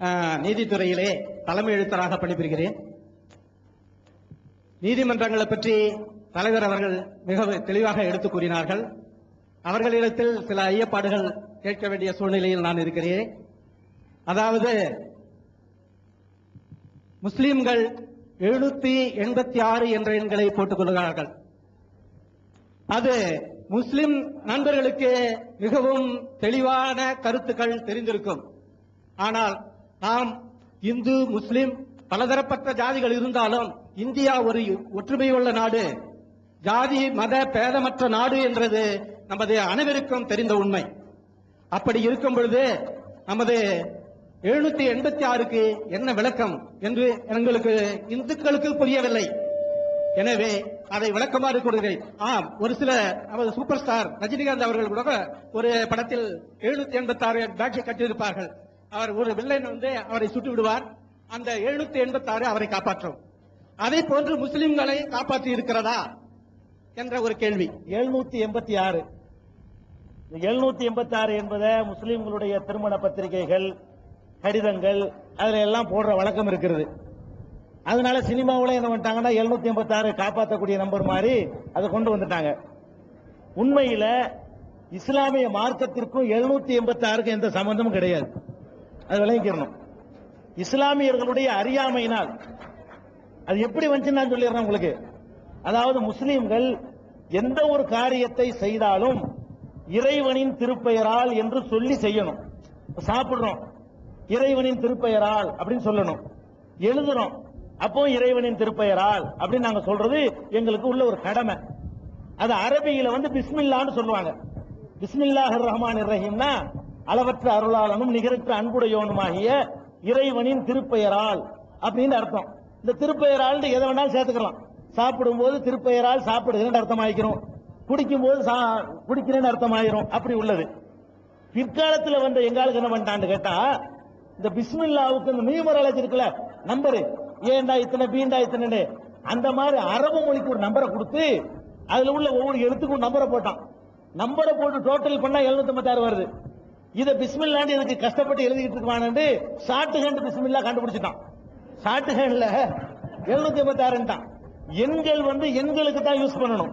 நீதித்துறையிலே தலைமை எழுத்தராக பணிபுரிகிறேன். நீதிமன்றங்களை பற்றி தலைவர் அவர்கள் மிக தெளிவாக எடுத்துக் கூறினார்கள். அவர்களிடத்தில் சில ஐயப்பாடுகள் கேட்க வேண்டிய சூழ்நிலையில் நான் இருக்கிறேன். அதாவது முஸ்லிம்கள் எழுநூத்தி எண்பத்தி ஆறு என்ற எண்களை போட்டுக் கொள்கிறார்கள். அது முஸ்லிம் நண்பர்களுக்கு மிகவும் தெளிவான கருத்துக்கள் தெரிந்திருக்கும். ஆனால் நாம் இந்து முஸ்லிம் பலதரப்பட்ட ஜாதிகள் இருந்தாலும் இந்தியா ஒரு ஒற்றுமையுள்ள நாடு. ஜாதி மத பேதமற்ற நாடு என்றது நமது அனைவருக்கும் தெரிந்த உண்மை. அப்படி இருக்கும் பொழுது நமது எழுநூத்தி எண்பத்தி ஆறுக்கு என்ன விளக்கம் என்று எங்களுக்கு இந்துக்களுக்கு புரியவில்லை. எனவே அதை விளக்கமாறு கூறுகிறேன். ஆம் ஒரு சில நமது சூப்பர் ஸ்டார் ரஜினிகாந்த் அவர்கள் கூட ஒரு படத்தில் எழுநூத்தி எண்பத்தி ஆறு பேட்சை கட்டியிருப்பார்கள். அவர் ஒரு வில்லன் வந்து அவரை சுட்டு விடுவார். அந்த எழுநூத்தி எண்பத்தி ஆறு அவரை காப்பாற்றும். அதே போன்று முஸ்லிம்களை காப்பாற்றி இருக்கிறதா என்ற ஒரு கேள்வி. எழுநூத்தி எண்பத்தி ஆறு. எழுநூத்தி எண்பத்தி ஆறு என்பதை முஸ்லிம்களுடைய திருமண பத்திரிகைகள் கடிதங்கள் அதுல எல்லாம் போடுற வழக்கம் இருக்கிறது. அதனால சினிமாவில் என்ன பண்ணிட்டாங்கன்னா எழுநூத்தி எண்பத்தி ஆறு காப்பாற்றக்கூடிய நம்பர் மாதிரி அதை கொண்டு வந்துட்டாங்க. உண்மையில இஸ்லாமிய மார்க்கத்திற்கும் எழுநூத்தி எண்பத்தி ஆறுக்கும் எந்த சம்பந்தமும் கிடையாது. அது விளங்கிக்கிறணும் இஸ்லாமியர்களுடைய அறியாமையினால். அது எப்படி வந்துச்சுன்னு நான் சொல்லிடுறேன் உங்களுக்கு. அதாவது முஸ்லீம்கள் எந்த ஒரு காரியத்தை செய்தாலும் இறைவனின் திருப்பெயரால் என்று சொல்லி செய்யணும். சாப்பிடுறோம். இறைவனின் திருப்பெயரால் அப்படின்னு சொல்லணும். எழுதுறோம். அப்போ இறைவனின் திருப்பெயரால் அப்படின்னு நாங்க சொல்றது எங்களுக்கு உள்ள ஒரு கடமை. அது அரபியில வந்து பிஸ்மில்லான்னு சொல்லுவாங்க. பிஸ்மில்லாஹிர் ரஹ்மான் ரஹீம்னா அளவற்ற அருளாளனும் நிகரற்ற அன்புடையவனுமாகிய இறைவனின் திருப்பெயரால் அப்படின்னு அர்த்தம். இந்த திருப்பெயரால் எதை வேணாலும் சேர்த்துக்கலாம். சாப்பிடும்போது திருப்பெயரால் அர்த்தம் அர்த்தமாயிக்கிறோம். குடிக்கும் போது சா- குடிக்கிறேன்னு அர்த்தமாயிரும். அப்படி உள்ளது. பிற்காலத்தில் வந்த எங்காலுக்கு என்ன பண்ணிட்டான்னு கேட்டா இந்த பிஸ்மில்லாவுக்கு இந்த நியூமராலஜி இருக்குல்ல நம்பரு. ஏண்டா இத்தனை பீண்டா இத்தனை அந்த மாதிரி அரபு மொழிக்கு ஒரு நம்பரை கொடுத்து அதுல உள்ள ஒவ்வொரு எழுத்துக்கும் நம்பரை போட்டான். நம்பரை போட்டு டோட்டல் பண்ணா 756 வருது. இத பிஸ்மில்லாண்டு இதுக்கு கஷ்டப்பட்டு எழுதிட்டு இருக்கானு ஷார்ட் ஹேண்ட் பிஸ்மில்லா கண்டுபிடிச்சிட்டான். ஷார்ட் ஹேண்ட்ல எழுநூத்தி எண்பத்தி தான் எண்கள் வந்து எண்களுக்கு தான் யூஸ் பண்ணணும்.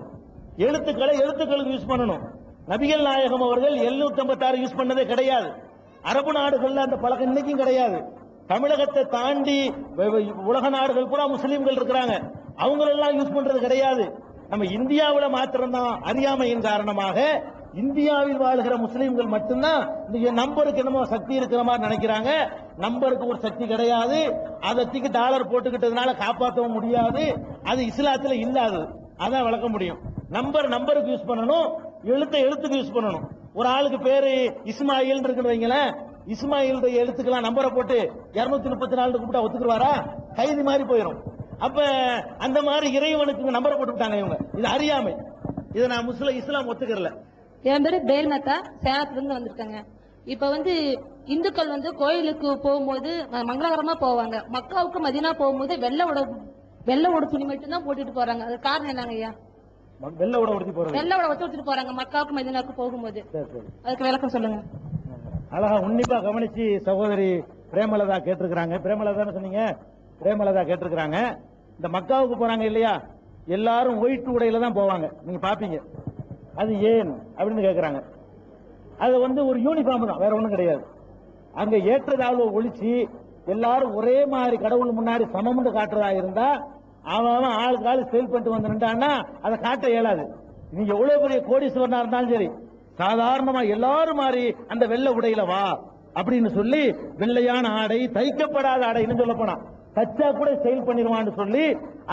எழுத்துக்களை எழுத்துக்களுக்கு யூஸ் பண்ணணும். நபிகள் நாயகம் அவர்கள் 756 யூஸ் பண்ணதே கிடையாது. அரபு நாடுகள்ல அந்த பழக்கம் இன்னைக்கும் கிடையாது. தமிழகத்தை தாண்டி உலக நாடுகள் பூரா முஸ்லீம்கள் இருக்கிறாங்க. அவங்களெல்லாம் யூஸ் பண்றது கிடையாது. நம்ம இந்தியாவில் மாத்திரம்தான் அறியாமையின் காரணமாக இந்தியாவில் வாழ்கிற முஸ்லீம்கள் மட்டும்தான் இந்த நம்பருக்கு என்னமோ சக்தி இருக்கிற மாதிரி நினைக்கிறாங்க. நம்பருக்கு ஒரு சக்தி கிடையாது. அதை தூக்கி டாலர் போட்டுக்கிட்டதுனால காப்பாற்றவும் முடியாது. அது இஸ்லாத்தில் இல்லாதது. அதான் வளர்க்க முடியும். நம்பர் நம்பருக்கு யூஸ் பண்ணணும். எழுத்தை எழுத்துக்கு யூஸ் பண்ணணும். ஒரு ஆளுக்கு பேரு இஸ்மாயில் இருக்குன்னு வைங்களேன். இஸ்மாயில் எழுத்துக்கெல்லாம் நம்பரை போட்டு இருநூத்தி முப்பத்தி நாலு கூப்பிட்டா ஒத்துக்குருவாரா கைதி மாதிரி போயிடும் அப்ப அந்த மாதிரி இறைவனுக்கு நம்பரை போட்டு விட்டாங்க இவங்க. இது அறியாமை. இதை நான் முஸ்லிம் இஸ்லாம் ஒத்துக்கிறல. என் பேரு பேல்மத்தா சேலத்துல இருந்து வந்திருக்கேங்க. இப்ப வந்து இந்துக்கள் வந்து கோயிலுக்கு போகும்போது அஹ், மங்களகரமா போவாங்க. மக்காவுக்கு மதினா போகும்போது வெள்ளை உட வெள்ளை உட துணி மட்டும் தான் போட்டுட்டு போறாங்க. அது காரணம் என்னங்க ஐயா? வெள்ள விட உடுத்தி போறது வெள்ளை உட வச்சுட்டு போறாங்க மக்காவுக்கு மதினாவுக்கு போகும்போது. அதுக்கு விளக்கம் சொல்லுங்க. அழகா உன்னிப்பா கவனிச்சு சகோதரி பிரேமலதா கேட்டிருக்கிறாங்க. பிரேமலதான்னு சொன்னீங்க. பிரேமலதா கேட்டிருக்கிறாங்க. இந்த மக்காவுக்கு போறாங்க இல்லையா? எல்லாரும் ஒயிட் உடையில தான் போவாங்க. நீங்க பாப்பீங்க. அது ஏன் அப்படின்னு கேட்குறாங்க அது வந்து ஒரு யூனிஃபார்ம் தான் வேற ஒண்ணும் கிடையாது. அங்க ஏற்றதாழ்வு ஒழிச்சு எல்லாரும் ஒரே மாதிரி கடவுள் முன்னாடி சமம்னு காட்டுறதா இருந்தா அவன் அவன் ஆளுக்கு ஆளு சேல் பண்ணிட்டு வந்து நின்றான்னா அதை காட்ட இயலாது. நீங்க எவ்வளவு பெரிய கோடீஸ்வரனா இருந்தாலும் சரி சாதாரணமா எல்லாரும் மாதிரி அந்த வெள்ளை உடையில வா அப்படின்னு சொல்லி வெள்ளையான ஆடை தைக்கப்படாத ஆடைன்னு சொல்ல போனா. தச்சா கூட ஸ்டைல் பண்ணிடுவான்னு சொல்லி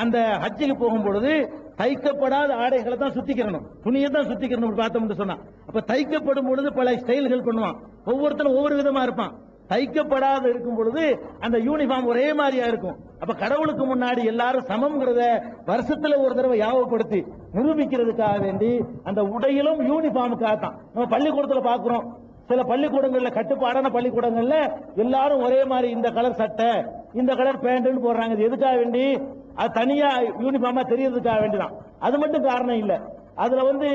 அந்த ஹஜ்ஜுக்கு போகும் பொழுது தைக்கப்படாத ஆடைகளை தான் சுத்திக்கிறணும். துணியை தான் சுத்திக்கிறணும் பார்த்தோம்னு சொன்னா அப்ப தைக்கப்படும் பொழுது பல ஸ்டைல்கள் பண்ணுவான். ஒவ்வொருத்தரும் ஒவ்வொரு விதமா இருப்பான். தைக்கப்படாத இருக்கும் பொழுது அந்த யூனிஃபார்ம் ஒரே மாதிரியா இருக்கும். அப்ப கடவுளுக்கு முன்னாடி எல்லாரும் சமம்ங்கிறத வருஷத்துல ஒரு தடவை யாவப்படுத்தி நிரூபிக்கிறதுக்காக வேண்டி அந்த உடையிலும் யூனிஃபார்முக்காக தான் நம்ம பள்ளிக்கூடத்துல பாக்குறோம். சில பள்ளிக்கூடங்கள்ல கட்டுப்பாடான பள்ளிக்கூடங்கள்ல எல்லாரும் ஒரே மாதிரி இந்த கலர் சட்டை இந்த கலர் பேண்ட்னு போடுறாங்க. இது எதுக்காக வேண்டி? அது தனியா யூனிஃபார்மா தெரியறதுக்காக வேண்டிதான். அது மட்டும் காரணம் இல்ல. அதுல வந்து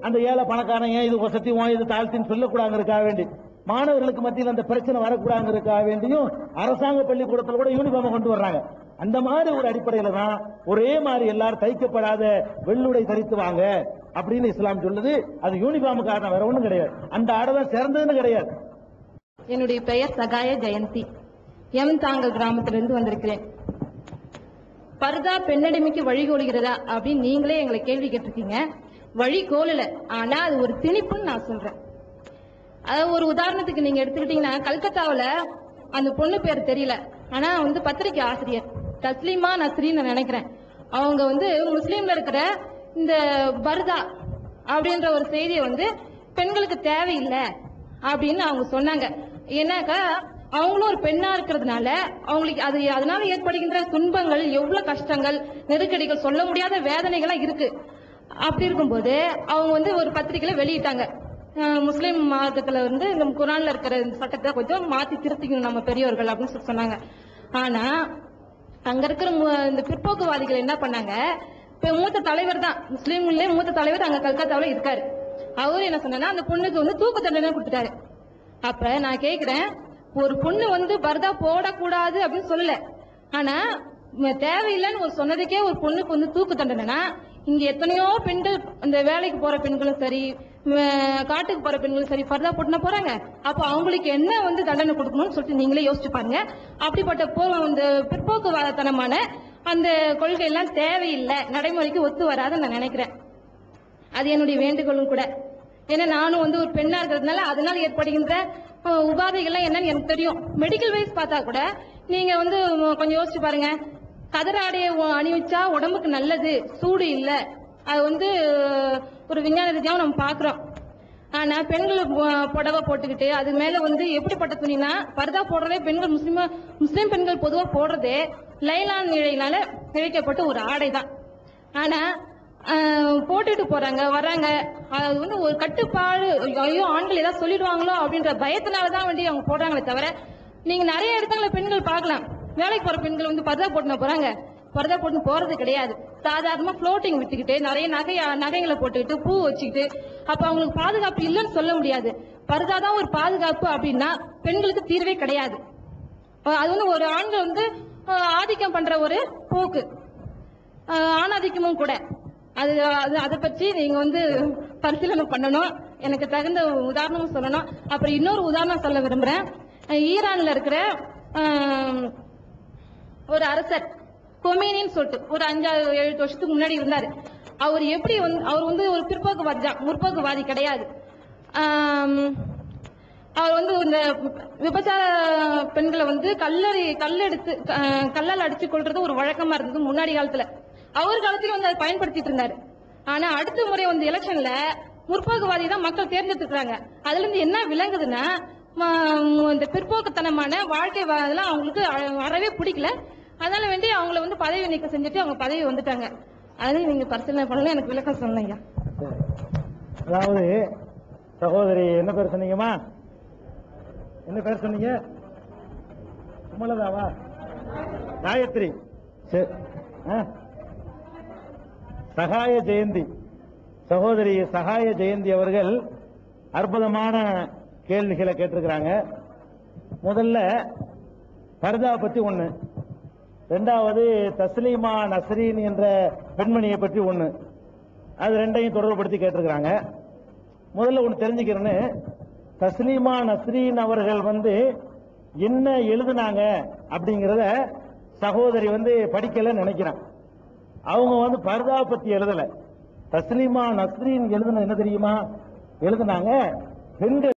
அந்த ஏழை பணக்காரங்க இது வசதி இது தாழ்த்தின்னு சொல்லக்கூடாதுங்கிறதுக்காக வேண்டி மாணவர்களுக்கு மத்தியில் அந்த பிரச்சனை வரக்கூடாதுங்கிறதுக்காக வேண்டியும் அரசாங்க பள்ளிக்கூடத்தில் கூட யூனிஃபார்ம் கொண்டு வர்றாங்க. அந்த மாதிரி ஒரு அடிப்படையில தான் ஒரே மாதிரி எல்லாரும் தைக்கப்படாத வெள்ளுடை தரித்து வாங்க அப்படின்னு இஸ்லாம் சொல்லுது. அது யூனிஃபார்ம் காரணம் வேற ஒன்றும் கிடையாது. அந்த ஆடை தான் சிறந்ததுன்னு கிடையாது. என்னுடைய பெயர் சகாய ஜெயந்தி. எம் தாங்கல் கிராமத்திலிருந்து வந்திருக்கிறேன். பர்தா பெண்ணடிமைக்கு வழிகோலுகிறதா அப்படின்னு நீங்களே எங்களை கேள்வி கேட்டிருக்கீங்க. வழி கோலல ஆனா அது ஒரு திணிப்புன்னு நான் சொல்றேன். அதாவது ஒரு உதாரணத்துக்கு நீங்க எடுத்துக்கிட்டீங்கன்னா கல்கத்தாவில் அந்த பொண்ணு பேர் தெரியல. ஆனா வந்து பத்திரிக்கை ஆசிரியர் தஸ்லீமா நஸ்ரின்னு நான் நினைக்கிறேன். அவங்க வந்து முஸ்லீம்ல இருக்கிற இந்த பர்தா அப்படின்ற ஒரு செய்தியை வந்து பெண்களுக்கு தேவையில்லை அப்படின்னு அவங்க சொன்னாங்க. ஏன்னாக்கா அவங்களும் ஒரு பெண்ணா இருக்கிறதுனால அவங்களுக்கு அது அதனால ஏற்படுகின்ற துன்பங்கள் எவ்வளவு கஷ்டங்கள் நெருக்கடிகள் சொல்ல முடியாத வேதனைகள்லாம் இருக்கு. அப்படி இருக்கும்போது அவங்க வந்து ஒரு பத்திரிகையில வெளியிட்டாங்க. முஸ்லீம் முஸ்லிம் மார்க்கத்துல வந்து இந்த குரான்ல இருக்கிற இந்த சட்டத்தை கொஞ்சம் மாத்தி திருத்திக்கணும் நம்ம பெரியவர்கள் அப்படின்னு சொல்லி சொன்னாங்க. ஆனா அங்க இருக்கிற இந்த பிற்போக்குவாதிகள் என்ன பண்ணாங்க? இப்ப மூத்த தலைவர் தான். முஸ்லீம்களே மூத்த தலைவர் அங்க கல்கத்தாவுல இருக்காரு. அவரு என்ன சொன்னா அந்த பொண்ணுக்கு வந்து தூக்கு தண்டனை கொடுத்துட்டாரு. அப்ப நான் கேக்குறேன் ஒரு பொண்ணு வந்து பர்தா போடக்கூடாது அப்படின்னு சொல்லல. ஆனா தேவையில்லைன்னு ஒரு சொன்னதுக்கே ஒரு பொண்ணுக்கு வந்து தூக்கு தண்டனைனா இங்க எத்தனையோ பெண்கள் இந்த வேலைக்கு போற பெண்களும் சரி காட்டுக்கு போற பெண்களும் சரி பர்தா போட்டுனா போறாங்க. அப்போ அவங்களுக்கு என்ன வந்து தண்டனை கொடுக்கணும்னு சொல்லிட்டு நீங்களே யோசிச்சு பாருங்க. அப்படிப்பட்ட போ இந்த பிற்போக்குவாதத்தனமான அந்த கொள்கை எல்லாம் தேவையில்லை. நடைமுறைக்கு ஒத்து வராதுன்னு நான் நினைக்கிறேன். அது என்னுடைய வேண்டுகோளும் கூட. ஏன்னா நானும் வந்து ஒரு பெண்ணா இருக்கிறதுனால அதனால் ஏற்படுகின்ற உபாதைகள்லாம் என்னன்னு எனக்கு தெரியும். மெடிக்கல் வைஸ் பார்த்தா கூட நீங்க வந்து கொஞ்சம் யோசிச்சு பாருங்க. கதர் ஆடையை அணிவிச்சா உடம்புக்கு நல்லது. சூடு இல்ல. அது வந்து ஒரு விஞ்ஞான ரீதியாவும் நம்ம பாக்குறோம் ஆனா பெண்கள் புடவை போட்டுக்கிட்டு அது மேல வந்து எப்படிப்பட்ட துணினா பருதா போடுறதே பெண்கள் முஸ்லீம் முஸ்லீம் பெண்கள் பொதுவா போடுறதே லைலான் இழையினால இழைக்கப்பட்ட ஒரு ஆடை தான் ஆனா போட்டுட்டு போறாங்க வராங்க அது வந்து ஒரு கட்டுப்பாடு ஐயோ ஆண்கள் ஏதாவது சொல்லிடுவாங்களோ அப்படின்ற பயத்தினால தான் வேண்டி அவங்க போடுறாங்களே தவிர நீங்க நிறைய இடத்துல பெண்கள் பார்க்கலாம். வேலைக்கு போற பெண்கள் வந்து பர்தா போட்டுன போறாங்க. பர்தா போட்டு போறது கிடையாது. சாதாரணமா ஃப்ளோட்டிங் விட்டுக்கிட்டு நிறைய நகை நகைகளை போட்டுக்கிட்டு பூ வச்சுக்கிட்டு அப்ப அவங்களுக்கு பாதுகாப்பு இல்லைன்னு சொல்ல முடியாது. பர்தா தான் ஒரு பாதுகாப்பு அப்படின்னா பெண்களுக்கு தீர்வே கிடையாது. அது வந்து ஒரு ஆண்கள் வந்து ஆதிக்கம் பண்ற ஒரு போக்கு. ஆணாதிக்கமும் கூட. அது அது அதை பற்றி நீங்கள் வந்து பரிசீலனை பண்ணணும். எனக்கு தகுந்த உதாரணம் சொல்லணும். அப்புறம் இன்னொரு உதாரணம் சொல்ல விரும்புகிறேன் ஈரானில் இருக்கிற ஒரு அரசர் கொமேனின்னு சொல்லிட்டு ஒரு அஞ்சாறு ஏழு வருஷத்துக்கு முன்னாடி இருந்தார். அவர் எப்படி வந்து அவர் வந்து ஒரு பிற்போக்குவாதி தான் முற்போக்குவாதி கிடையாது. அவர் வந்து இந்த விபச்சார பெண்களை வந்து கல்லறி கல்லெடுத்து அஹ், கல்லால் அடித்து கொள்றது ஒரு வழக்கமாக இருந்தது முன்னாடி காலத்தில். அவர் காலத்திலும் வந்து அதை பயன்படுத்திட்டு இருந்தாரு. ஆனா அடுத்த முறை வந்து எலெக்ஷன்ல முற்போக்குவாதி தான் மக்கள் தேர்ந்தெடுத்துக்கிறாங்க அதுல இருந்து என்ன விளங்குதுன்னா ம- இந்த பிற்போக்குத்தனமான வாழ்க்கை வா- அதெல்லாம் அவங்களுக்கு அறவே பிடிக்கல. அதனால வேண்டி அவங்கள வந்து பதவி நீக்கம் செஞ்சுட்டு அவங்க பதவி வந்துட்டாங்க. அதையும் நீங்க பரிசீலனை பண்ணல எனக்கு விளக்கம் சொன்னீங்க சரி. அதாவது சகோதரி என்ன பேர் சொன்னீங்கம்மா? என்ன பேர் சொன்னீங்க? சுமலதாவா? காயத்ரி. சரி ஆ. சகாய ஜெயந்தி. சகோதரி சகாய ஜெயந்தி அவர்கள் அற்புதமான கேள்விகளை கேட்டிருக்கிறாங்க. முதல்ல பர்தா பத்தி ஒண்ணு. ரெண்டாவது தஸ்லீமா நஸ்ரீன் என்ற பெண்மணியை பற்றி ஒண்ணு. அது ரெண்டையும் தொடர்புபடுத்தி கேட்டிருக்கிறாங்க. முதல்ல ஒன்று தெரிஞ்சுக்கிறேன்னு. தஸ்லீமா நஸ்ரீன் அவர்கள் வந்து என்ன எழுதுனாங்க அப்படிங்கிறத சகோதரி வந்து படிக்கல நினைக்கிறேன். அவங்க வந்து பர்தா பத்தி எழுதல. தஸ்லீமா நஸ்ரீன் எழுதுன என்ன தெரியுமா? எழுதுனாங்க. பெண்கள்